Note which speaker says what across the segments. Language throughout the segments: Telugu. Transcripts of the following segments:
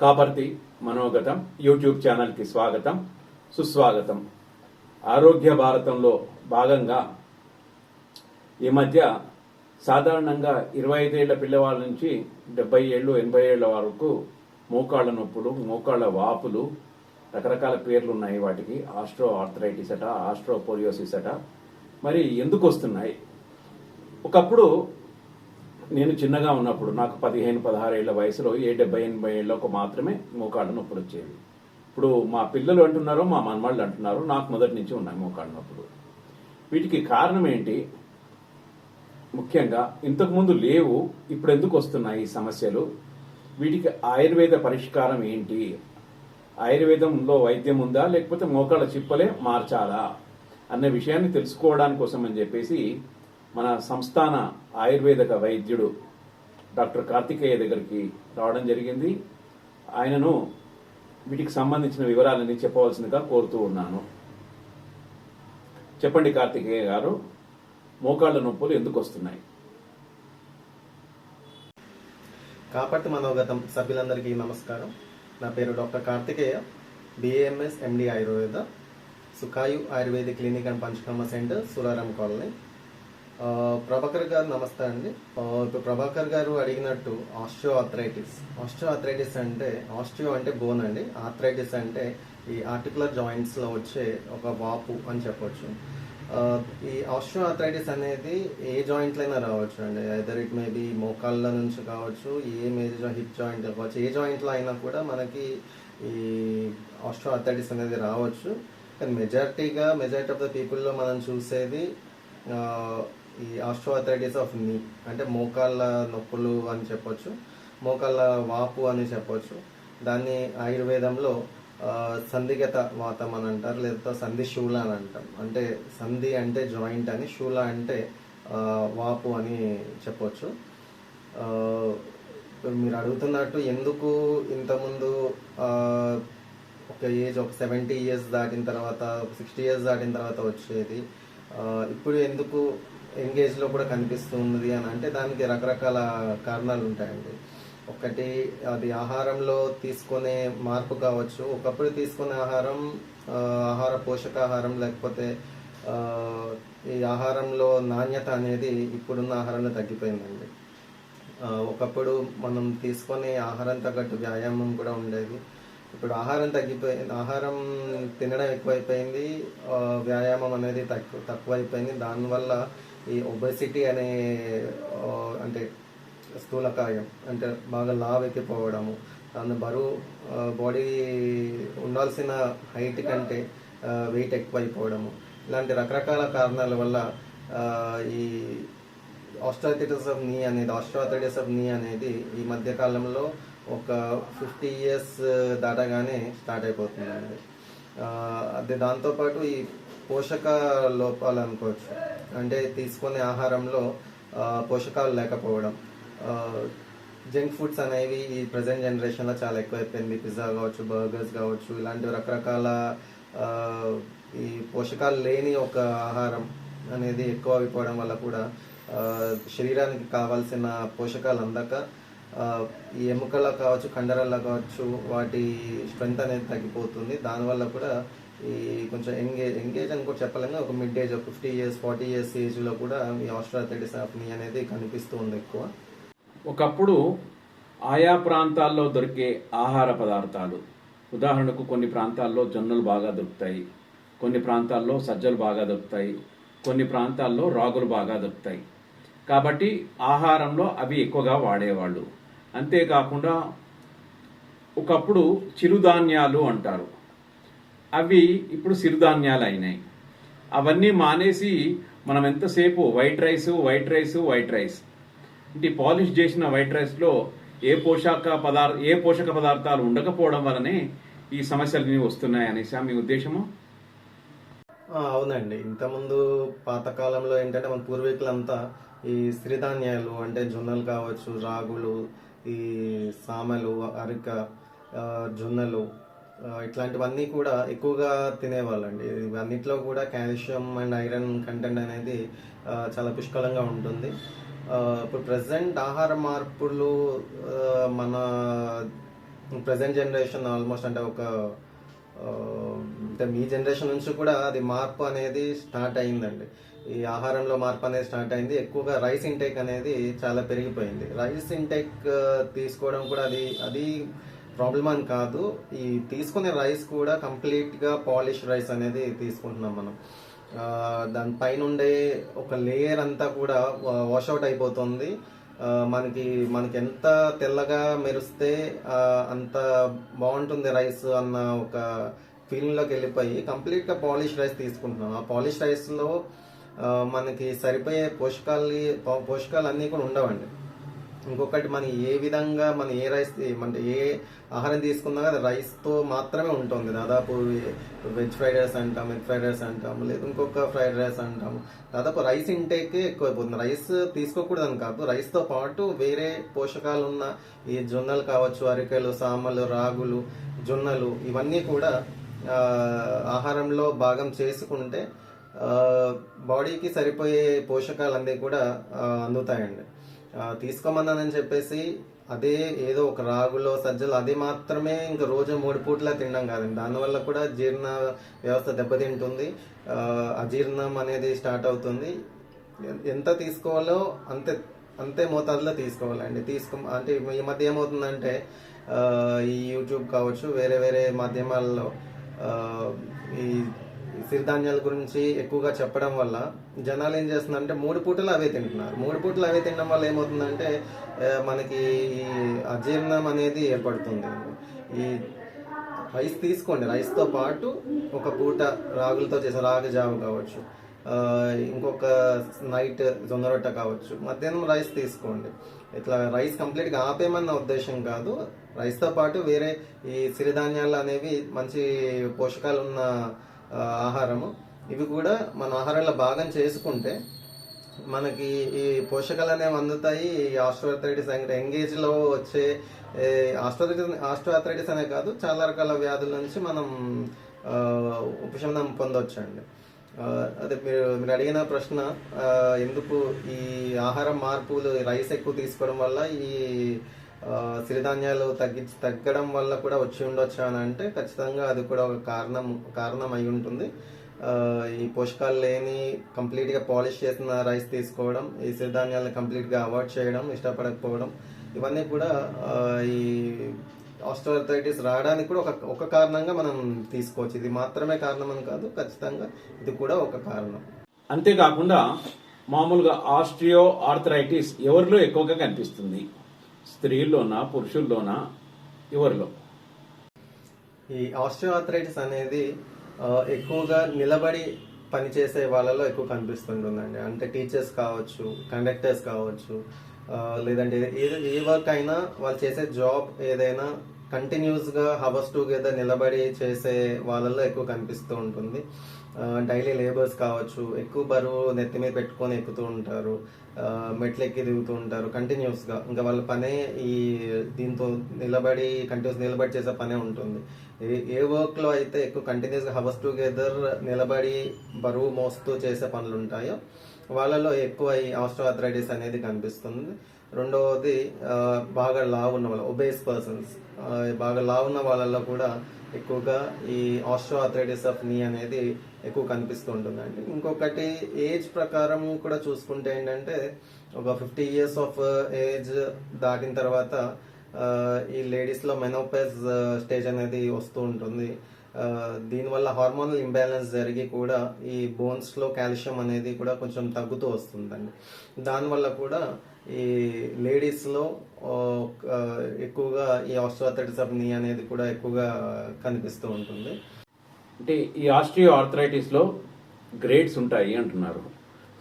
Speaker 1: కాపర్తి మనోగతం యూట్యూబ్ ఛానల్కి స్వాగతం సుస్వాగతం. ఆరోగ్య భారతంలో భాగంగా ఈ మధ్య సాధారణంగా ఇరవై ఐదేళ్ళ పిల్లవాళ్ళ నుంచి డెబ్బై ఏళ్ళు ఎనభై ఏళ్ళ వరకు మోకాళ్ళ నొప్పులు మోకాళ్ళ వాపులు రకరకాల పేర్లు ఉన్నాయి వాటికి. ఆస్ట్రో ఆర్థరైటిస్ అట ఆస్ట్రోపోలియోసిస్ అట. మరి ఎందుకు వస్తున్నాయి? ఒకప్పుడు నేను చిన్నగా ఉన్నప్పుడు నాకు పదిహేను పదహారేళ్ళ వయసులో ఏ డెబ్బై ఎనభై ఏళ్ళకు మాత్రమే మోకాళ్ళ నొప్పులు వచ్చేవి. ఇప్పుడు మా పిల్లలు అంటున్నారు మా మనవాళ్ళు అంటున్నారు నాకు మొదటి నుంచి ఉన్నాయి మోకాళ్ళ నొప్పులు. వీటికి కారణం ఏంటి? ముఖ్యంగా ఇంతకుముందు లేవు ఇప్పుడు ఎందుకు వస్తున్నాయి ఈ సమస్యలు? వీటికి ఆయుర్వేద పరిష్కారం ఏంటి? ఆయుర్వేదంలో వైద్యం ఉందా లేకపోతే మోకాళ్ళ చిప్పలే మార్చాలా? అన్న విషయాన్ని తెలుసుకోవడానికి కోసం అని చెప్పేసి మన సంస్థాన ఆయుర్వేదక వైద్యుడు డాక్టర్ కార్తికేయ దగ్గరికి రావడం జరిగింది. ఆయనను వీటికి సంబంధించిన వివరాలన్నీ చెప్పవలసిందిగా కోరుతూ ఉన్నాను. చెప్పండి కార్తికేయ గారు మోకాళ్ళ నొప్పులు ఎందుకు వస్తున్నాయి?
Speaker 2: కాపర్తి మనోగతం సభ్యులందరికీ నమస్కారం. నా పేరు doctor Karthikeya BAMS MD Ayurveda Sukhayu Ayurveda clinic and Panchakarma centre Suraram colony. Prabhakar గారు నమస్తే అండి. ఇప్పుడు ప్రభాకర్ గారు అడిగినట్టు ఆస్ట్రియో ఆథరైటిస్ ఆస్ట్రియో ఆథరైటిస్ అంటే ఆస్ట్రియో అంటే బోన్ అండి. ఆథరైటిస్ అంటే ఈ ఆర్టికులర్ జాయింట్స్లో వచ్చే ఒక వాపు అని చెప్పొచ్చు. ఈ ఆస్ట్రియో ఆథరైటిస్ అనేది ఏ జాయింట్లైనా అయినా రావచ్చు అండి. ఐదర్ ఇట్ మే బి మోకాళ్ళ నుంచి కావచ్చు ఏ మేజర్ హిప్ జాయింట్ కావచ్చు ఏ జాయింట్లో అయినా కూడా మనకి ఈ ఆస్ట్రో ఆథరైటిస్ అనేది రావచ్చు. కానీ మెజారిటీగా మెజారిటీ ఆఫ్ ద పీపుల్లో మనం చూసేది ఈ ఆస్ట్రోఆర్థరైటిస్ ఆఫ్ నీ అంటే మోకాళ్ళ నొప్పులు అని చెప్పొచ్చు మోకాళ్ళ వాపు అని చెప్పొచ్చు. దాన్ని ఆయుర్వేదంలో సంధిగత వాతం అని అంటారు లేదా సంధి శూల అని అంటాం. అంటే సంధి అంటే జాయింట్ అని శూల అంటే వాపు అని చెప్పొచ్చు. మీరు అడుగుతున్నట్టు ఎందుకు ఇంతకుముందు ఒక ఏజ్ ఒక సెవెంటీ ఇయర్స్ దాటిన తర్వాత సిక్స్టీ ఇయర్స్ దాటిన తర్వాత వచ్చేది? ఇప్పుడు ఎందుకు ఎంగేజ్లో కూడా కనిపిస్తుంది అని అంటే దానికి రకరకాల కారణాలు ఉంటాయండి. ఒకటి అది ఆహారంలో తీసుకునే మార్పు కావచ్చు ఒకప్పుడు తీసుకునే ఆహారం ఆహార పోషకాహారం లేకపోతే ఈ ఆహారంలో నాణ్యత అనేది ఇప్పుడున్న ఆహారంలో తగ్గిపోయిందండి. ఒకప్పుడు మనం తీసుకునే ఆహారం తగ్గట్టు వ్యాయామం కూడా ఉండేది. ఇప్పుడు ఆహారం తగ్గిపోయింది ఆహారం తినడం ఎక్కువైపోయింది వ్యాయామం అనేది తక్కువ తక్కువైపోయింది. దానివల్ల ఈ ఒబెసిటీ అనే అంటే స్థూలకాయం అంటే బాగా లావ్ ఎక్కిపోవడము దాని బరువు బాడీ ఉండాల్సిన హైట్ కంటే వెయిట్ ఎక్కువైపోవడము. ఇలాంటి రకరకాల కారణాల వల్ల ఈ ఆస్ట్రాథైటిస్ ఆఫ్ నీ అనేది ఆస్ట్రాథైటిస్ ఆఫ్ నీ అనేది ఈ మధ్య కాలంలో ఒక ఫిఫ్టీ ఇయర్స్ దాటగానే స్టార్ట్ అయిపోతుందండి. ఆ, అది దాంతోపాటు ఈ పోషక లోపాలు అనుకోవచ్చు అంటే తీసుకునే ఆహారంలో పోషకాలు లేకపోవడం. జంక్ ఫుడ్స్ అనేవి ఈ ప్రజెంట్ జనరేషన్లో చాలా ఎక్కువైపోయింది. పిజ్జా కావచ్చు బర్గర్స్ కావచ్చు ఇలాంటి రకరకాల ఈ పోషకాలు లేని ఒక ఆహారం అనేది ఎక్కువ అయిపోవడం వల్ల కూడా శరీరానికి కావాల్సిన పోషకాలు అందక ఈ ఎముకల్లో కావచ్చు కండరాల్లో కావచ్చు వాటి స్ట్రెంత్ అనేది తగ్గిపోతుంది. దానివల్ల కూడా ఈ కొంచెం ఎంగేజ్ ఎంగేజ్ అని కూడా చెప్పలేము ఒక mid age fifty years forty years ఏజ్లో కూడా ఈ ఆస్ట్రాథైటిస్ ఆఫ్ని అనేది కనిపిస్తూ ఉంది ఎక్కువ.
Speaker 1: ఒకప్పుడు ఆయా ప్రాంతాల్లో దొరికే ఆహార పదార్థాలు ఉదాహరణకు కొన్ని ప్రాంతాల్లో జొన్నలు బాగా దొరుకుతాయి కొన్ని ప్రాంతాల్లో సజ్జలు బాగా దొరుకుతాయి కొన్ని ప్రాంతాల్లో రాగులు బాగా దొరుకుతాయి. కాబట్టి ఆహారంలో అవి ఎక్కువగా వాడేవాళ్ళు. అంతేకాకుండా ఒకప్పుడు చిరుధాన్యాలు అంటారు. అవి ఇప్పుడు సిరుధాన్యాలు అయినాయి. అవన్నీ మానేసి మనం ఎంతసేపు? White rice white rice white rice అంటే పాలిష్ చేసిన వైట్ రైస్లో ఏ పోషక పదార్థ ఏ పోషక పదార్థాలు ఉండకపోవడం వలనే ఈ సమస్యలన్నీ వస్తున్నాయి అనేసి మీ ఉద్దేశము?
Speaker 2: అవునండి. ఇంతకుముందు పాతకాలంలో ఏంటంటే మన పూర్వీకులంతా ఈ సిరిధాన్యాలు అంటే జొన్నలు కావచ్చు రాగులు ఈ సామలు అరిక జొన్నలు ఇట్లాంటివన్నీ కూడా ఎక్కువగా తినేవాళ్ళండి. ఇవన్నిట్లో కూడా కాల్షియం అండ్ ఐరన్ కంటెంట్ అనేది చాలా పుష్కలంగా ఉంటుంది. ఇప్పుడు ప్రజెంట్ ఆహార మార్పులు మన ప్రజెంట్ జనరేషన్ ఆల్మోస్ట్ అంటే ఒక అంటే మీ జనరేషన్ నుంచి కూడా అది మార్పు అనేది స్టార్ట్ అయిందండి. ఈ ఆహారంలో మార్పు అనేది స్టార్ట్ అయింది. ఎక్కువగా రైస్ ఇంటేక్ అనేది చాలా పెరిగిపోయింది. రైస్ ఇంటేక్ తీసుకోవడం కూడా అది అది ప్రాబ్లం అని కాదు. ఈ తీసుకునే రైస్ కూడా కంప్లీట్గా పాలిష్ రైస్ అనేది తీసుకుంటున్నాం మనం. దానిపైన ఉండే ఒక లేయర్ అంతా కూడా వాషౌట్ అయిపోతుంది. మనకి మనకి ఎంత తెల్లగా మెరిస్తే అంత బాగుంటుంది రైస్ అన్న ఒక ఫీలింగ్లోకి వెళ్ళిపోయి కంప్లీట్గా పాలిష్ రైస్ తీసుకుంటున్నాం. ఆ పాలిష్ రైస్లో మనకి సరిపోయే పోషకాలు పోషకాలు అన్నీ కూడా ఉండవండి. ఇంకొకటి మనం ఏ విధంగా మనం ఏ రైస్ అంటే ఏ ఆహారం తీసుకున్నా అది రైస్తో మాత్రమే ఉంటుంది. దాదాపు వెజ్ ఫ్రైడ్ రైస్ అంటాం ఎగ్ ఫ్రైడ్ రైస్ అంటాం లేదా ఇంకొక ఫ్రైడ్ రైస్ అంటాం. దాదాపు రైస్ ఇంటేకే ఎక్కువైపోతుంది. రైస్ తీసుకోకూడదని కాదు. రైస్తో పాటు వేరే పోషకాలు ఉన్న ఈ జొన్నలు కావచ్చు అరికెలు సామలు రాగులు జొన్నలు ఇవన్నీ కూడా ఆహారంలో భాగం చేసుకుంటే బాడీకి సరిపోయే పోషకాలన్నీ కూడా అందుతాయండి. తీసుకోమన్నానని చెప్పేసి అదే ఏదో ఒక రాగులో సజ్జలు అది మాత్రమే ఇంకా రోజు మూడు పూట్ల తినడం కాదండి. దానివల్ల కూడా జీర్ణ వ్యవస్థ దెబ్బతింటుంది. అజీర్ణం అనేది స్టార్ట్ అవుతుంది. ఎంత తీసుకోవాలో అంతే అంతే మోతాదులో తీసుకోవాలండి. తీసుకో అంటే ఈ మధ్య ఏమవుతుందంటే ఈ యూట్యూబ్ కావచ్చు వేరే వేరే మాధ్యమాల్లో ఈ సిరిధాన్యాల గురించి ఎక్కువగా చెప్పడం వల్ల జనాలు ఏం చేస్తున్నారంటే మూడు పూటలు అవే తింటున్నారు. మూడు పూటలు అవే తినడం వల్ల ఏమవుతుందంటే మనకి ఈ అజీర్ణం అనేది ఏర్పడుతుంది. ఈ రైస్ తీసుకోండి. రైస్తో పాటు ఒక పూట రాగులతో చేసే రాగి జావ కావచ్చు ఇంకొక నైట్ జొన్న రొట్టె కావచ్చు మధ్యాహ్నం రైస్ తీసుకోండి. ఇట్లా రైస్ కంప్లీట్గా ఆపేమన్న ఉద్దేశం కాదు. రైస్తో పాటు వేరే ఈ సిరిధాన్యాలు అనేవి మంచి పోషకాలు ఉన్న ఆహారము. ఇవి కూడా మన ఆహారంలో భాగం చేసుకుంటే మనకి ఈ పోషకాలు అనేవి అందుతాయి. ఈ ఆస్ట్రోఆర్థరైటిస్ అంటే ఎంగేజ్లో వచ్చే ఆస్ట్రోథరైటిస్ ఆస్ట్రోఆర్థరైటిస్ అనే కాదు చాలా రకాల వ్యాధుల నుంచి మనం ఉపశమనం పొందవచ్చండి అదే మీరు మీరు అడిగిన ప్రశ్న ఎందుకు ఈ ఆహారం మార్పులు రైస్ ఎక్కువ తీసుకోవడం వల్ల ఈ సిరిధాన్యాలు తగ్గించి తగ్గడం వల్ల కూడా వచ్చి ఉండొచ్చు అని అంటే ఖచ్చితంగా అది కూడా ఒక కారణం కారణం అయి ఉంటుంది ఈ పోషకాలు లేని కంప్లీట్గా పాలిష్ చేసిన రైస్ తీసుకోవడం ఈ సిరిధాన్యాలను కంప్లీట్గా అవాయిడ్ చేయడం ఇష్టపడకపోవడం ఇవన్నీ కూడా ఈ ఆస్ట్రోఆర్థరైటిస్ రావడానికి కూడా ఒక ఒక కారణంగా మనం తీసుకోవచ్చు. ఇది మాత్రమే కారణం అని కాదు ఖచ్చితంగా ఇది కూడా ఒక కారణం.
Speaker 1: అంతేకాకుండా మామూలుగా ఆస్ట్రియో ఆర్థరైటిస్ ఎవరిలో ఎక్కువగా కనిపిస్తుంది? స్త్రీల్లోనా పురుషుల్లోనా? ఎవరిలో?
Speaker 2: ఈ ఆస్ట్రోఆర్థరైటిస్ అనేది ఎక్కువగా నిలబడి పనిచేసే వాళ్ళలో ఎక్కువ కనిపిస్తుంటుందండి. అంటే టీచర్స్ కావచ్చు కండక్టర్స్ కావచ్చు లేదంటే ఏదో ఏ వర్క్ అయినా వాళ్ళు చేసే జాబ్ ఏదైనా కంటిన్యూస్గా హవర్స్ టుగెదర్ నిలబడి చేసే వాళ్ళల్లో ఎక్కువ కనిపిస్తూ ఉంటుంది. డైలీ లేబర్స్ కావచ్చు ఎక్కువ బరువు నెత్తి మీద పెట్టుకొని ఎక్కుతూ ఉంటారు మెట్లు ఎక్కి దిగుతూ ఉంటారు కంటిన్యూస్గా ఇంకా వాళ్ళ పనే ఈ దీంతో నిలబడి కంటిన్యూస్ నిలబడి చేసే పనే ఉంటుంది. ఏ- ఏ వర్క్లో అయితే ఎక్కువ కంటిన్యూస్గా హవర్స్ టుగెదర్ నిలబడి బరువు మోస్తూ చేసే పనులు ఉంటాయో వాళ్ళలో ఎక్కువ ఈ ఆస్ట్రోఆర్థరైటిస్ అనేది కనిపిస్తుంది. రెండవది బాగా లావు ఉన్న వాళ్ళు ఒబేస్ పర్సన్స్ బాగా లావు ఉన్న వాళ్ళల్లో కూడా ఎక్కువగా ఈ ఆస్ట్రోఆర్థరైటిస్ ఆఫ్ నీ అనేది ఎక్కువ కనిపిస్తూ ఉంటుందండి. ఇంకొకటి ఏజ్ ప్రకారం కూడా చూసుకుంటే ఏంటంటే ఒక ఫిఫ్టీ ఇయర్స్ ఆఫ్ ఏజ్ దాటిన తర్వాత ఈ లేడీస్లో మెనోపెస్ స్టేజ్ అనేది వస్తూ ఉంటుంది. దీనివల్ల హార్మోనల్ ఇంబ్యాలెన్స్ జరిగి కూడా ఈ బోన్స్లో కాల్షియం అనేది కూడా కొంచెం తగ్గుతూ వస్తుందండి. దానివల్ల కూడా ఈ లేడీస్లో ఎక్కువగా ఈ ఆస్ట్రోఆర్థరైటిస్ ఆఫ్ నీ అనేది కూడా ఎక్కువగా కనిపిస్తూ ఉంటుంది.
Speaker 1: అంటే ఈ ఆస్ట్రియో ఆర్థరైటిస్లో గ్రేడ్స్ ఉంటాయి అంటున్నారు.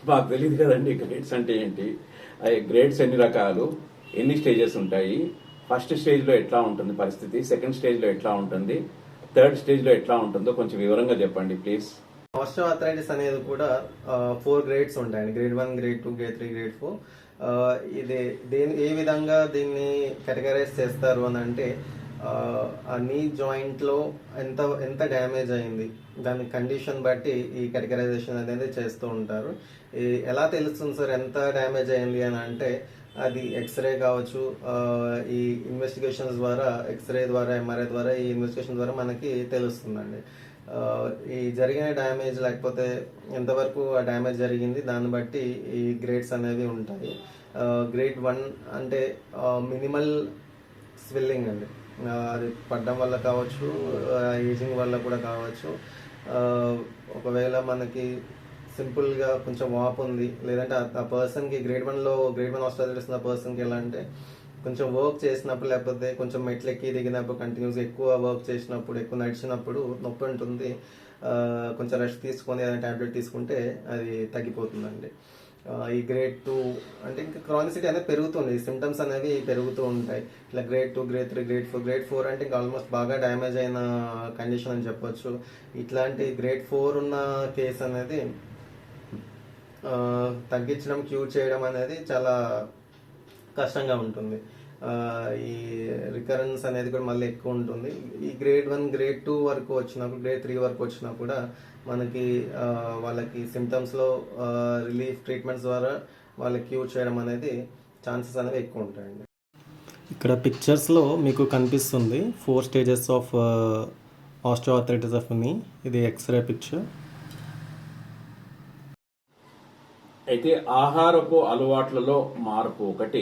Speaker 1: మాకు తెలియదు కదండి గ్రేడ్స్ అంటే ఏంటి? ఆ గ్రేడ్స్ ఎన్ని రకాలు? ఎన్ని స్టేజెస్ ఉంటాయి? ఫస్ట్ స్టేజ్లో ఎట్లా ఉంటుంది పరిస్థితి? సెకండ్ స్టేజ్లో ఎట్లా ఉంటుంది? థర్డ్ స్టేజ్లో ఎట్లా ఉంటుందో కొంచెం వివరంగా చెప్పండి ప్లీజ్.
Speaker 2: ఆస్ట్రోఆర్థరైటిస్ అనేది కూడా ఫోర్ గ్రేడ్స్ ఉంటాయండి grade one grade two grade three grade four. ఇది దీని ఏ విధంగా దీన్ని కేటగరైజ్ చేస్తారు అని అంటే ఆ, నీ జాయింట్లో ఎంత ఎంత డ్యామేజ్ అయింది దాని కండిషన్ బట్టి ఈ కేటగరైజేషన్ అనేది చేస్తూ ఉంటారు. ఈ ఎలా తెలుస్తుంది సార్ ఎంత డ్యామేజ్ అయింది అని అంటే అది ఎక్స్రే కావచ్చు ఈ ఇన్వెస్టిగేషన్స్ ద్వారా ఎక్స్రే ద్వారా ఎంఆర్ఐ ద్వారా ఈ ఇన్వెస్టిగేషన్ ద్వారా మనకి తెలుస్తుందండి. ఈ జరిగిన డ్యామేజ్ లేకపోతే ఎంతవరకు ఆ డ్యామేజ్ జరిగింది దాన్ని బట్టి ఈ గ్రేడ్స్ అనేవి ఉంటాయి. గ్రేడ్ వన్ అంటే మినిమల్ స్వెల్లింగ్ అండి. అది పడ్డం వల్ల కావచ్చు ఏజింగ్ వల్ల కూడా కావచ్చు. ఒకవేళ మనకి సింపుల్గా కొంచెం వాప్ ఉంది లేదంటే ఆ- పర్సన్కి గ్రేడ్ వన్లో గ్రేడ్ వన్ హాస్పిటల్ చేస్తున్న పర్సన్కి ఎలా అంటే కొంచెం వర్క్ చేసినప్పుడు లేకపోతే కొంచెం మెట్లు ఎక్కి దిగినప్పుడు కంటిన్యూస్గా ఎక్కువ వర్క్ చేసినప్పుడు ఎక్కువ నడిచినప్పుడు నొప్పి ఉంటుంది. కొంచెం రెస్ట్ తీసుకొని ఏదైనా ట్యాబ్లెట్ తీసుకుంటే అది తగ్గిపోతుందండి. ఈ గ్రేడ్ టూ అంటే ఇంకా క్రానిసిటీ అనేది పెరుగుతుంది. సిమ్టమ్స్ అనేవి పెరుగుతూ ఉంటాయి. ఇట్లా grade two grade three grade four grade four అంటే ఇంకా ఆల్మోస్ట్ బాగా డ్యామేజ్ అయిన కండిషన్ అని చెప్పొచ్చు. ఇట్లాంటి గ్రేడ్ ఫోర్ ఉన్న కేసు అనేది తగ్గించడం క్యూర్ చేయడం అనేది చాలా కష్టంగా ఉంటుంది. ఈ రికరెన్స్ అనేది కూడా మళ్ళీ ఎక్కువ ఉంటుంది. ఈ గ్రేడ్ వన్ గ్రేడ్ టూ వరకు వచ్చినప్పుడు గ్రేడ్ త్రీ వరకు వచ్చినా కూడా మనకి వాళ్ళకి సిమ్టమ్స్లో రిలీఫ్ ట్రీట్మెంట్స్ ద్వారా వాళ్ళకి క్యూర్ చేయడం అనేది ఛాన్సెస్ అనేవి ఎక్కువ ఉంటాయండి. ఇక్కడ పిక్చర్స్లో మీకు కనిపిస్తుంది four stages of osteoarthritis of knee ఇది ఎక్స్రే పిక్చర్
Speaker 1: అయితే ఆహారపు అలవాట్లలో మార్పు ఒకటి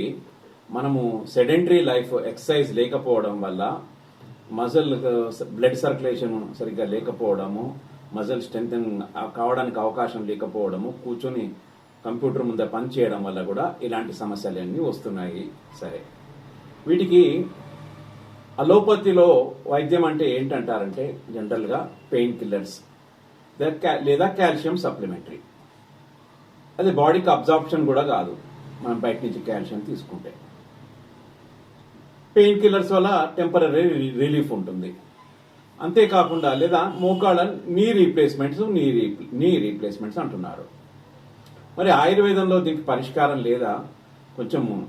Speaker 1: మనము సెడెంటరీ లైఫ్ ఎక్సర్సైజ్ లేకపోవడం వల్ల మజిల్ బ్లడ్ సర్క్యులేషన్ సరిగ్గా లేకపోవడము మజిల్ స్ట్రెంగ్ కావడానికి అవకాశం లేకపోవడము కూర్చొని కంప్యూటర్ ముందే పని చేయడం వల్ల కూడా ఇలాంటి సమస్యలన్నీ వస్తున్నాయి. సరే. వీటికి అలోపతిలో వైద్యం అంటే ఏంటంటారంటే జనరల్గా పెయిన్ కిల్లర్స్ లేదా కాల్షియం సప్లిమెంటరీ. అది బాడీకి అబ్జార్ప్షన్ కూడా కాదు. మనం బయట నుంచి కాల్షియం తీసుకుంటే. పెయిన్ కిల్లర్స్ వల్ల టెంపరీ రిలీఫ్ ఉంటుంది. అంతేకాకుండా లేదా మోకాళ్ళ నీ రీప్లేస్మెంట్స్ నీ రీ- నీ రీప్లేస్మెంట్స్ అంటున్నారు. మరి ఆయుర్వేదంలో దీనికి పరిష్కారం లేదా? కొంచెం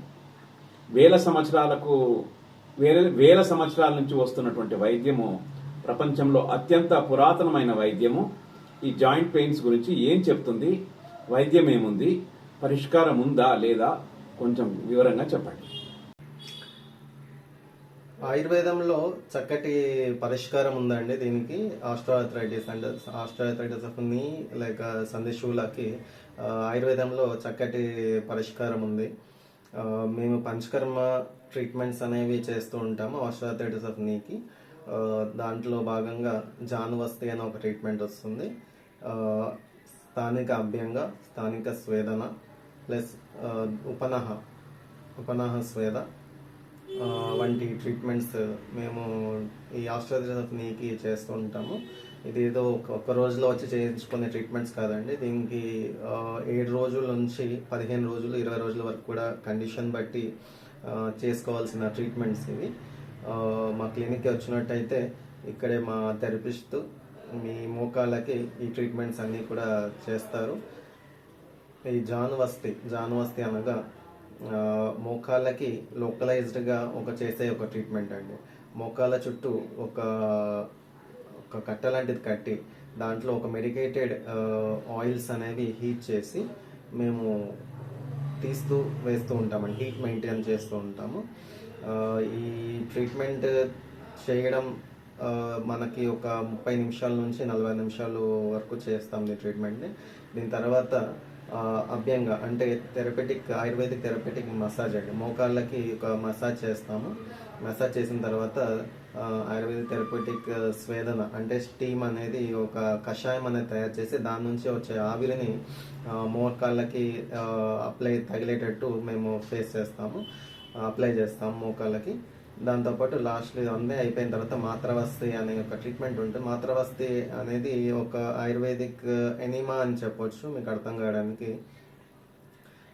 Speaker 1: వేల సంవత్సరాలకు వేల వేల సంవత్సరాల నుంచి వస్తున్నటువంటి వైద్యము ప్రపంచంలో అత్యంత పురాతనమైన వైద్యము ఈ జాయింట్ పెయిన్స్ గురించి ఏం చెప్తుంది? వైద్యం ఏముంది? పరిష్కారం ఉందా లేదా? కొంచెం వివరంగా చెప్పండి.
Speaker 2: ఆయుర్వేదంలో చక్కటి పరిష్కారం ఉందండి దీనికి. Osteoarthritis and osteoarthritis of knee like సంధిశూలకి ఆయుర్వేదంలో చక్కటి పరిష్కారం ఉంది. మేము పంచకర్మ ట్రీట్మెంట్స్ అనేవి చేస్తూ ఉంటాము ఆస్ట్రోఆర్థరైటిస్ ఆఫ్ నీకి. దాంట్లో భాగంగా జానువస్తి అనే ఒక ట్రీట్మెంట్ వస్తుంది. స్థానిక అభ్యంగ స్థానిక స్వేదన ప్లస్ ఉపనహ ఉపనహ స్వేద. వంటి ట్రీట్మెంట్స్ మేము ఈ ఆస్ట్రోథెరపీకి చేస్తూ ఉంటాము. ఇది ఏదో ఒక ఒక్క రోజులో వచ్చి చేయించుకునే ట్రీట్మెంట్స్ కాదండి. దీనికి ఏడు రోజుల నుంచి పదిహేను రోజులు ఇరవై రోజుల వరకు కూడా కండిషన్ బట్టి చేసుకోవాల్సిన ట్రీట్మెంట్స్ ఇవి. మా క్లినిక్కి వచ్చినట్టయితే ఇక్కడే మా థెరపిస్ట్ మీ మోకాళ్ళకి ఈ ట్రీట్మెంట్స్ అన్నీ కూడా చేస్తారు. ఈ జానువస్తి జానువస్తి అనగా మోకాళ్ళకి లోకలైజ్డ్గా ఒక చేసే ఒక ట్రీట్మెంట్ అండి. మోకాళ్ళ చుట్టూ ఒక ఒక కట్ట లాంటిది కట్టి దాంట్లో ఒక మెడికేటెడ్ ఆయిల్స్ అనేవి హీట్ చేసి మేము తీస్తూ వేస్తూ ఉంటామండి. హీట్ మెయింటైన్ చేస్తూ ఉంటాము. ఈ ట్రీట్మెంట్ చేయడం మనకి ఒక ముప్పై నిమిషాల నుంచి నలభై నిమిషాలు వరకు చేస్తాం ఈ ట్రీట్మెంట్ని దీని తర్వాత అభ్యంగా అంటే థెరపెటిక్ ఆయుర్వేదిక్ థెరపెటిక్ మసాజ్ అండి. మోకాళ్ళకి ఒక మసాజ్ చేస్తాము. మసాజ్ చేసిన తర్వాత ఆయుర్వేదిక్ థెరపెటిక్ స్వేదన అంటే స్టీమ్ అనేది ఒక కషాయం అనేది తయారు చేసి దాని నుంచి వచ్చే ఆవిరిని మోకాళ్ళకి అప్లై తగిలేటట్టు మేము ఫేస్ చేస్తాము. అప్లై చేస్తాము మోకాళ్ళకి. దాంతోపాటు లాస్ట్ ఉంది అయిపోయిన తర్వాత మాత్రవస్తి అనే ఒక ట్రీట్మెంట్ ఉంటుంది మాత్రవస్తి అనేది ఒక ఆయుర్వేదిక్ uh, ఎనిమా అని చెప్పొచ్చు మీకు అర్థం కావడానికి.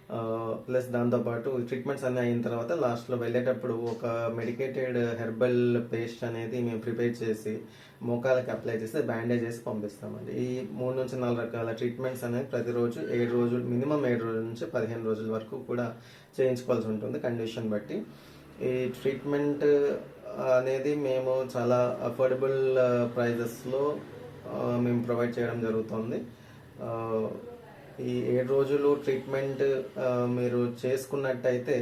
Speaker 2: Uh, ప్లస్ దాంతోపాటు ట్రీట్మెంట్స్ అన్నీ అయిన తర్వాత లాస్ట్లో వెళ్ళేటప్పుడు ఒక మెడికేటెడ్ హెర్బల్ పేస్ట్ అనేది మేము ప్రిపేర్ చేసి మోకాలకి అప్లై చేసి బ్యాండేజ్ చేసి పంపిస్తామండి. ఈ మూడు నుంచి నాలుగు రకాల ట్రీట్మెంట్స్ అనేవి ప్రతిరోజు ఏడు రోజులు మినిమం ఏడు రోజుల నుంచి పదిహేను రోజుల వరకు కూడా చేయించుకోవాల్సి ఉంటుంది కండిషన్ బట్టి. ఈ ట్రీట్మెంట్ అనేది మేము చాలా అఫోర్డబుల్ ప్రైజెస్లో మేము ప్రొవైడ్ చేయడం జరుగుతుంది. ఈ ఏడు రోజులు ట్రీట్మెంట్ మీరు చేసుకున్నట్టయితే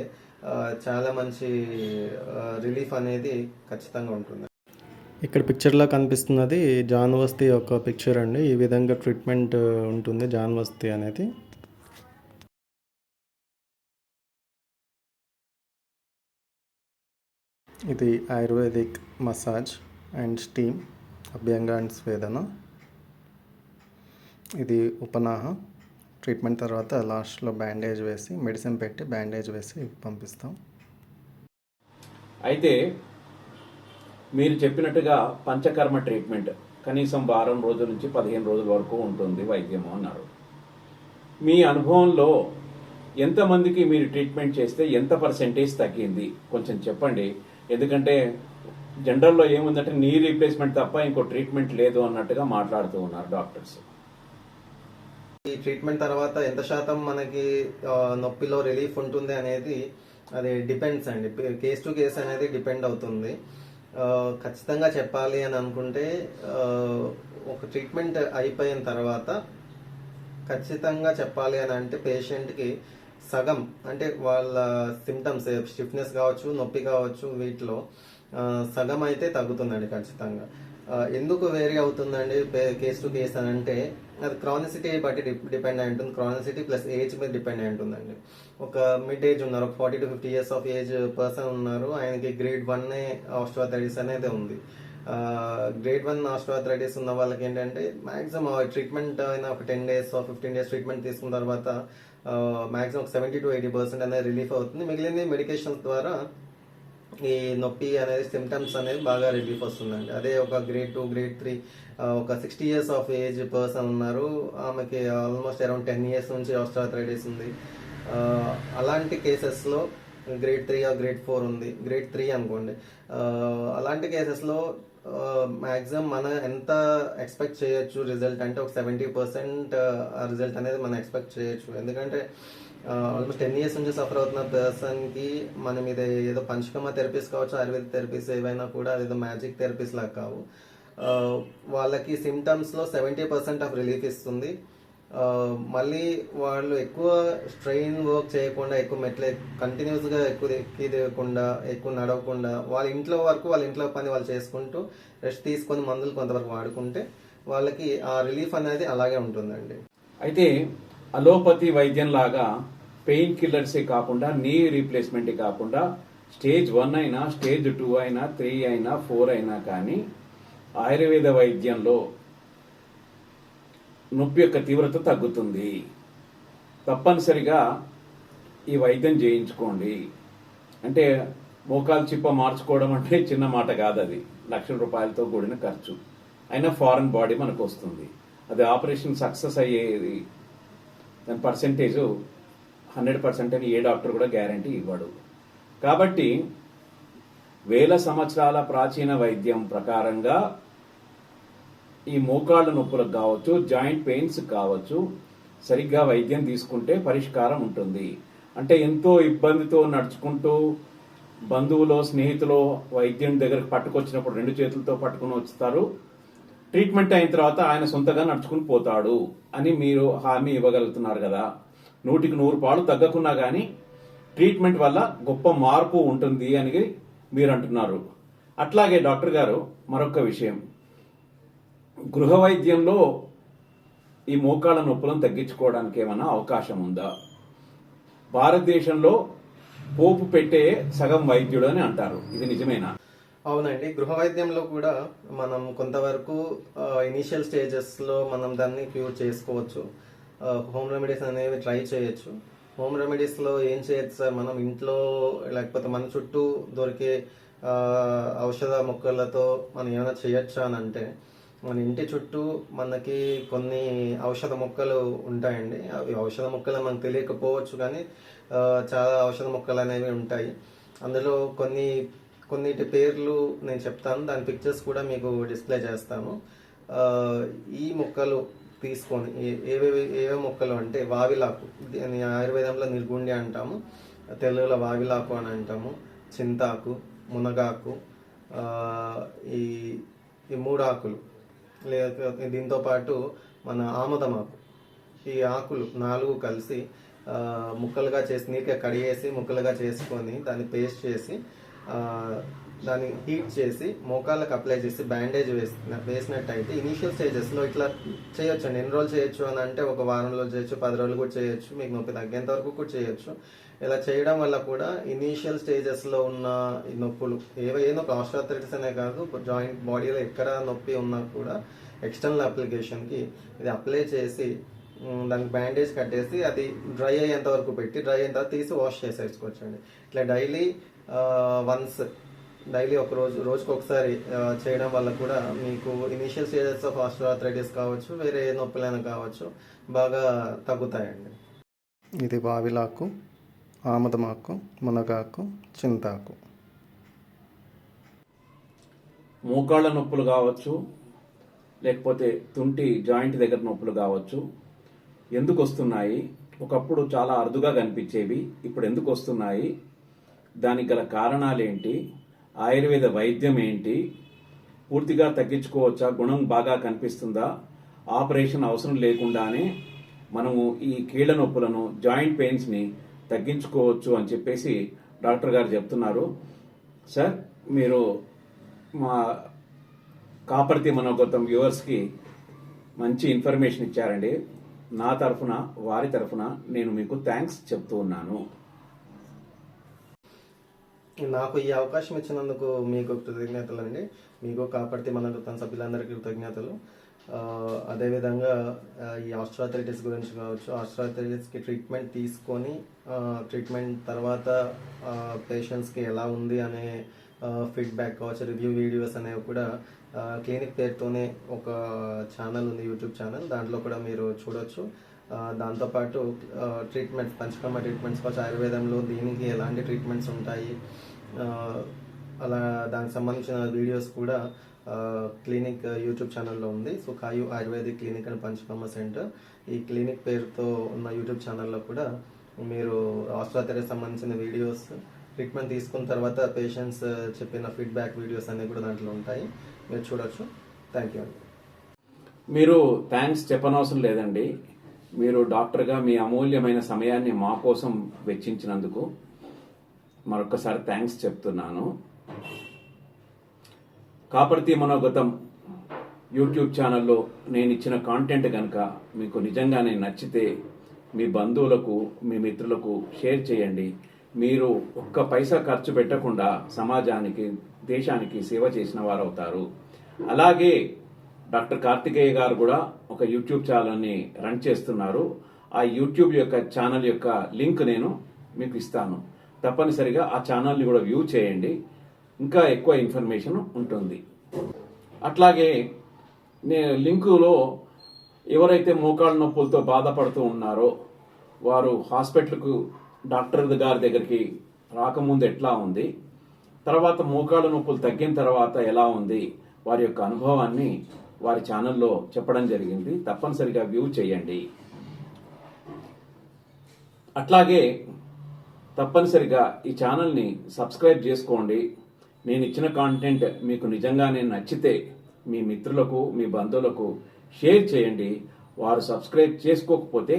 Speaker 2: చాలా మంచి రిలీఫ్ అనేది ఖచ్చితంగా ఉంటుంది. ఇక్కడ పిక్చర్లో కనిపిస్తున్నది జాన్వస్తి యొక్క పిక్చర్ అండి. ఈ విధంగా ట్రీట్మెంట్ ఉంటుంది జాన్వస్తి అనేది. ఇది Ayurvedic massage and steam Abhyanga and Swedana. ఇది ఉపనాహ. ట్రీట్మెంట్ తర్వాత లాస్ట్లో బ్యాండేజ్ వేసి మెడిసిన్ పెట్టి బ్యాండేజ్ వేసి పంపిస్తాం.
Speaker 1: అయితే మీరు చెప్పినట్టుగా పంచకర్మ ట్రీట్మెంట్ కనీసం వారం రోజుల నుంచి పదిహేను రోజుల వరకు ఉంటుంది వైద్యము అన్నారు. మీ అనుభవంలో ఎంతమందికి మీరు ట్రీట్మెంట్ చేస్తే ఎంత పర్సెంటేజ్ తగ్గింది? కొంచెం చెప్పండి. ఎందుకంటే జనరల్లో ఏముందంటే నీ రీప్లేస్మెంట్ తప్ప ఇంకో ట్రీట్మెంట్ లేదు అన్నట్టుగా మాట్లాడుతూ ఉన్నారు డాక్టర్స్.
Speaker 2: ఈ ట్రీట్మెంట్ తర్వాత ఎంత శాతం మనకి నొప్పిలో రిలీఫ్ ఉంటుంది అనేది అది డిపెండ్స్ అండి. కేస్ టు కేస్ అనేది డిపెండ్ అవుతుంది. ఖచ్చితంగా చెప్పాలి అని అనుకుంటే ఒక ట్రీట్మెంట్ అయిపోయిన తర్వాత ఖచ్చితంగా చెప్పాలి అని అంటే పేషెంట్కి సగం అంటే వాళ్ళ సిమ్టమ్స్ స్టిఫ్నెస్ కావచ్చు నొప్పి కావచ్చు వీటిలో సగం అయితే తగ్గుతుందండి ఖచ్చితంగా. ఎందుకు వేరీ అవుతుందండి కేస్ టు కేస్ అని అంటే అది క్రానిసిటీ బట్టి డిపెండ్ అయి ఉంటుంది. క్రానిసిటీ ప్లస్ ఏజ్ మీద డిపెండ్ అయి ఉంటుందండి. ఒక మిడ్ ఏజ్ ఉన్నారు ఒక forty to fifty years of age person ఉన్నారు ఆయనకి గ్రేడ్ వన్ ఆస్ట్రోథైటిస్ అనేది ఉంది. గ్రేడ్ వన్ ఆస్ట్రోథరైటిస్ ఉన్న వాళ్ళకి ఏంటంటే మాక్సిమం ట్రీట్మెంట్ అయిన ఒక ten days fifteen days treatment తీసుకున్న తర్వాత మాక్సిమం ఒక సెవెంటీ టు ఎయిటీ పర్సెంట్ అనేది రిలీఫ్ అవుతుంది. మిగిలింది మెడికేషన్స్ ద్వారా ఈ నొప్పి అనేది సిమ్టమ్స్ అనేది బాగా రిలీఫ్ వస్తుందండి. అదే ఒక గ్రేడ్ టూ గ్రేడ్ త్రీ ఒక sixty years of age person ఉన్నారు. ఆమెకి ఆల్మోస్ట్ అరౌండ్ టెన్ ఇయర్స్ నుంచి ఆస్ట్రాథరైటిస్ ఉంది. అలాంటి కేసెస్లో గ్రేడ్ త్రీ ఆ గ్రేడ్ ఫోర్ ఉంది. గ్రేడ్ త్రీ అనుకోండి. అలాంటి కేసెస్లో మ్యాక్సిమం మనం ఎంత ఎక్స్పెక్ట్ చేయొచ్చు రిజల్ట్ అంటే ఒక సెవెంటీ పర్సెంట్ రిజల్ట్ అనేది మనం ఎక్స్పెక్ట్ చేయొచ్చు. ఎందుకంటే ఆల్మోస్ట్ టెన్ ఇయర్స్ నుంచి సఫర్ అవుతున్న పర్సన్కి మనం ఇది ఏదో పంచకర్మ థెరపీస్ కావచ్చు ఆయుర్వేద థెరపీస్ ఏవైనా కూడా అదేదో మ్యాజిక్ థెరపీస్ లాగా కావు. వాళ్ళకి సిమ్టమ్స్లో సెవెంటీ పర్సెంట్ ఆఫ్ రిలీఫ్ ఇస్తుంది. మళ్ళీ వాళ్ళు ఎక్కువ స్ట్రెయిన్ వర్క్ చేయకుండా ఎక్కువ మెట్లే కంటిన్యూస్గా ఎక్కువ ఎక్కి దిగకుండా ఎక్కువ నడవకుండా వాళ్ళ ఇంట్లో వరకు వాళ్ళ ఇంట్లో పని వాళ్ళు చేసుకుంటూ రెస్ట్ తీసుకొని మందులు కొంతవరకు వాడుకుంటే వాళ్ళకి ఆ రిలీఫ్ అనేది అలాగే ఉంటుందండి.
Speaker 1: అయితే అలోపతి వైద్యం లాగా పెయిన్ కిల్లర్సే కాకుండా నీ రీప్లేస్మెంట్ కాకుండా స్టేజ్ వన్ అయినా స్టేజ్ టూ అయినా త్రీ అయినా ఫోర్ అయినా కానీ ఆయుర్వేద వైద్యంలో నొప్పి యొక్క తీవ్రత తగ్గుతుంది. తప్పనిసరిగా ఈ వైద్యం చేయించుకోండి. అంటే మోకాలు చిప్ప మార్చుకోవడం అంటే చిన్న మాట కాదు అది లక్షల రూపాయలతో కూడిన ఖర్చు. అయినా ఫారెన్ బాడీ మనకు వస్తుంది. అది ఆపరేషన్ సక్సెస్ అయ్యేది. దాని పర్సెంటేజ్ హండ్రెడ్ పర్సెంట్ అని ఏ డాక్టర్ కూడా గ్యారంటీ ఇవ్వడు. కాబట్టి వేల సంవత్సరాల ప్రాచీన వైద్యం ప్రకారంగా ఈ మోకాళ్ళ నొప్పులకు కావచ్చు జాయింట్ పెయిన్స్ కావచ్చు సరిగ్గా వైద్యం తీసుకుంటే పరిష్కారం ఉంటుంది. అంటే ఎంతో ఇబ్బందితో నడుచుకుంటూ బంధువులో స్నేహితులో వైద్యం దగ్గరకు పట్టుకొచ్చినప్పుడు రెండు చేతులతో పట్టుకుని వస్తారు. ట్రీట్మెంట్ అయిన తర్వాత ఆయన సొంతగా నడుచుకుని పోతాడు అని మీరు హామీ ఇవ్వగలుగుతున్నారు కదా. నూటికి నూరు పాలు తగ్గకున్నా కానీ ట్రీట్మెంట్ వల్ల గొప్ప మార్పు ఉంటుంది అని మీరు అంటున్నారు. అట్లాగే డాక్టర్ గారు మరొక విషయం. గృహ వైద్యంలో ఈ మోకాళ్ళ నొప్పులను తగ్గించుకోవడానికి ఏమైనా అవకాశం ఉందా? భారతదేశంలో పోపు పెట్టే సగం వైద్యుడు అని అంటారు. ఇది నిజమేనా?
Speaker 2: అవునండి. గృహ వైద్యంలో కూడా మనం కొంతవరకు ఇనీషియల్ స్టేజెస్లో మనం దాన్ని క్యూర్ చేసుకోవచ్చు. హోమ్ రెమెడీస్ అనేవి ట్రై చేయొచ్చు. హోమ్ రెమెడీస్లో ఏం చేయొచ్చు సార్? మనం ఇంట్లో లేకపోతే మన చుట్టూ దొరికే ఔషధ మొక్కలతో మనం ఏమైనా చేయొచ్చా అని అంటే మన ఇంటి చుట్టూ మనకి కొన్ని ఔషధ మొక్కలు ఉంటాయండి. అవి ఔషధ మొక్కలు మనకు తెలియకపోవచ్చు కానీ చాలా ఔషధ మొక్కలు అనేవి ఉంటాయి. అందులో కొన్ని కొన్నిటి పేర్లు నేను చెప్తాను. దాని పిక్చర్స్ కూడా మీకు డిస్ప్లే చేస్తాను. ఈ మొక్కలు తీసుకొని ఏవేవి ఏవే మొక్కలు అంటే వావిలాకు. దీన్ని ఆయుర్వేదంలో నిర్గుండి అంటాము. తెలుగులో వావిలాకు అని అంటాము. చింతాకు మునగాకు ఈ ఈ మూడు ఆకులు లేకపోతే దీంతో పాటు మన ఆముదమాకు. ఈ ఆకులు నాలుగు కలిసి ముక్కలుగా చేసి నీట్గా కడిగేసి ముక్కలుగా చేసుకొని దాన్ని పేస్ట్ చేసి దాన్ని హీట్ చేసి మోకాళ్ళకి అప్లై చేసి బ్యాండేజ్ వేసిన వేసినట్టయితే ఇనీషియల్ స్టేజెస్లో ఇట్లా చేయొచ్చు అండి ఎన్ని రోజులు చేయొచ్చు అని అంటే ఒక వారంలో చేయొచ్చు పది రోజులు కూడా చేయొచ్చు మీకు నొప్పి తగ్గేంత వరకు కూడా చేయొచ్చు. ఇలా చేయడం వల్ల కూడా ఇనీషియల్ స్టేజెస్లో ఉన్న ఈ నొప్పులు ఏవో ఏ ఆస్ట్రాథరైటిస్ అనే కాదు జాయింట్ బాడీలో ఎక్కడ నొప్పి ఉన్నా కూడా ఎక్స్టర్నల్ అప్లికేషన్కి ఇది అప్లై చేసి దానికి బ్యాండేజ్ కట్టేసి అది డ్రై అయ్యేంత వరకు పెట్టి డ్రై అయిన తర్వాత తీసి వాష్ చేసేసుకోవచ్చు అండి ఇట్లా డైలీ వన్స్ డైలీ ఒక రోజు రోజుకి ఒకసారి చేయడం వల్ల కూడా మీకు ఇనిషియల్ స్టేజెస్ ఆఫ్ ఆస్ట్రోఆర్థరైటిస్ కావచ్చు వేరే ఏ నొప్పులైనా కావచ్చు బాగా తగ్గుతాయండి. ఇది వావిలాకు ఆముదమాకు మునగాకు చింతాకు.
Speaker 1: మోకాళ్ళ నొప్పులు కావచ్చు లేకపోతే తుంటి జాయింట్ దగ్గర నొప్పులు కావచ్చు. ఎందుకు వస్తున్నాయి? ఒకప్పుడు చాలా అరుదుగా కనిపించేవి ఇప్పుడు ఎందుకు వస్తున్నాయి? దానికి గల కారణాలేంటి ఆయుర్వేద వైద్యం ఏంటి? పూర్తిగా తగ్గించుకోవచ్చా? గుణం బాగా కనిపిస్తుందా? ఆపరేషన్ అవసరం లేకుండానే మనము ఈ కీళ్ళ నొప్పులను జాయింట్ పెయిన్స్ని తగ్గించుకోవచ్చు అని చెప్పేసి డాక్టర్ గారు చెప్తున్నారు. సార్ మీరు మా కాపర్తి మనోగతం వ్యూవర్స్కి మంచి ఇన్ఫర్మేషన్ ఇచ్చారండి. నా తరఫున వారి తరఫున నేను మీకు థ్యాంక్స్ చెప్తూ ఉన్నాను.
Speaker 2: నాకు ఈ అవకాశం ఇచ్చినందుకు మీకు కృతజ్ఞతలు అండి మీకు కాపాడితే మన తన సభ్యులందరికీ కృతజ్ఞతలు. అదేవిధంగా ఈ ఆస్ట్రాథరైటిస్ గురించి కావచ్చు ఆస్ట్రాథరైటిస్కి ట్రీట్మెంట్ తీసుకొని ట్రీట్మెంట్ తర్వాత పేషెంట్స్కి ఎలా ఉంది అనే ఫీడ్బ్యాక్ కావచ్చు రివ్యూ వీడియోస్ అనేవి కూడా క్లినిక్ పేరుతోనే ఒక ఛానల్ ఉంది యూట్యూబ్ ఛానల్ దాంట్లో కూడా మీరు చూడొచ్చు. దాంతోపాటు ట్రీట్మెంట్స్ పంచకర్మ ట్రీట్మెంట్స్ కావచ్చు ఆయుర్వేదంలో దీనికి ఎలాంటి ట్రీట్మెంట్స్ ఉంటాయి? అలా దానికి సంబంధించిన వీడియోస్ కూడా క్లినిక్ యూట్యూబ్ ఛానల్లో ఉంది. So Kayu Ayurvedic clinic and Panchakarma centre ఈ క్లినిక్ పేరుతో ఉన్న యూట్యూబ్ ఛానల్లో కూడా మీరు ఆస్ట్రాథెరపీ సంబంధించిన వీడియోస్ ట్రీట్మెంట్ తీసుకున్న తర్వాత పేషెంట్స్ చెప్పిన ఫీడ్బ్యాక్ వీడియోస్ అన్నీ కూడా దాంట్లో ఉంటాయి. మీరు చూడొచ్చు. థ్యాంక్ యూ అండి.
Speaker 1: మీరు థ్యాంక్స్ చెప్పనవసరం లేదండి. మీరు డాక్టర్గా మీ అమూల్యమైన సమయాన్ని మా కోసం వెచ్చించినందుకు మరొకసారి థ్యాంక్స్ చెప్తున్నాను. కాపర్తి మనోగతం యూట్యూబ్ ఛానల్లో నేను ఇచ్చిన కాంటెంట్ కనుక మీకు నిజంగానే నచ్చితే మీ బంధువులకు మీ మిత్రులకు షేర్ చేయండి. మీరు ఒక్క పైసా ఖర్చు పెట్టకుండా సమాజానికి దేశానికి సేవ చేసిన వారు అవుతారు అలాగే డాక్టర్ కార్తికేయ గారు కూడా ఒక యూట్యూబ్ ఛానల్ని రన్ చేస్తున్నారు. ఆ యూట్యూబ్ యొక్క ఛానల్ యొక్క లింక్ నేను మీకు ఇస్తాను. తప్పనిసరిగా ఆ ఛానల్ని కూడా వ్యూ చేయండి. ఇంకా ఎక్కువ ఇన్ఫర్మేషన్ ఉంటుంది. అట్లాగే నే లింకులో ఎవరైతే మోకాళ్ళ నొప్పులతో బాధపడుతూ ఉన్నారో వారు హాస్పిటల్కు డాక్టర్ గారి దగ్గరికి రాకముందు ఎట్లా ఉంది? తర్వాత మోకాళ్ళ నొప్పులు తగ్గిన తర్వాత ఎలా ఉంది? వారి యొక్క అనుభవాన్ని వారి ఛానల్లో చెప్పడం జరిగింది. తప్పనిసరిగా వ్యూ చేయండి. అట్లాగే తప్పనిసరిగా ఈ ఛానల్ని సబ్స్క్రైబ్ చేసుకోండి. నేను ఇచ్చిన కాంటెంట్ మీకు నిజంగానే నచ్చితే మీ మిత్రులకు మీ బంధువులకు షేర్ చేయండి. వారు సబ్స్క్రైబ్ చేసుకోకపోతే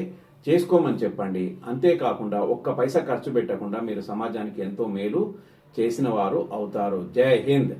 Speaker 1: చేసుకోమని చెప్పండి. అంతేకాకుండా ఒక్క పైసా ఖర్చు పెట్టకుండా మీరు సమాజానికి ఎంతో మేలు చేసిన వారు అవుతారు. జై హింద్.